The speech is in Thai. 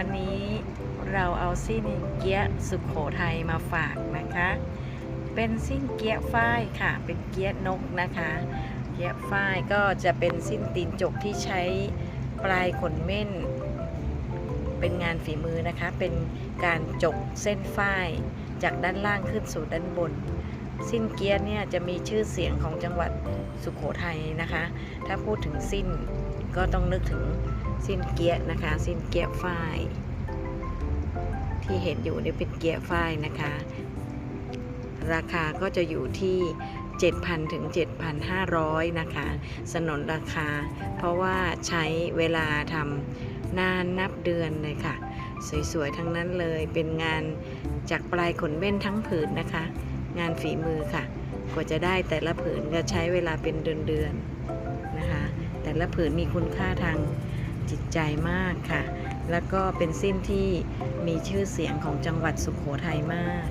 วันนี้เราเอาสิ้นเกียสุขโขทัยมาฝากนะคะ เป็นสิ้นเกียฝ้ายค่ะ เป็นเกียนกนะคะ เกียฝ้ายก็จะเป็นสิ้นตีนจกที่ใช้ปลายขนเม่น เป็นงานฝีมือนะคะ เป็นการจกเส้นฝ้ายจากด้านล่างขึ้นสู่ด้านบน สิ้นเกียเนี่ยจะมีชื่อเสียงของจังหวัดสุขโขทัยนะคะ ถ้าพูดถึงสิ้นก็ต้องนึกถึง สิ้นเกียะนะคะ สิ้นเกียะฝ้ายที่เห็นอยู่นี่เป็นเกียะฝ้ายนะคะ ราคาก็จะอยู่ที่ 7,000 ถึง 7,500 นะคะ สนนราคา เพราะว่าใช้เวลาทำนานนับเดือนเลยค่ะ สวยๆ ทั้งนั้นเลยเป็นงานจากปลายขนเว้นทั้งผืนนะคะ งานฝีมือค่ะ กว่าจะได้แต่ละผืนก็ใช้เวลาเป็นเดือนๆนะคะ แต่ละผืนมีคุณค่าทาง จิตใจมากค่ะ แล้วก็เป็นสิ้นที่มีชื่อเสียงของจังหวัดสุขโขทัยมาก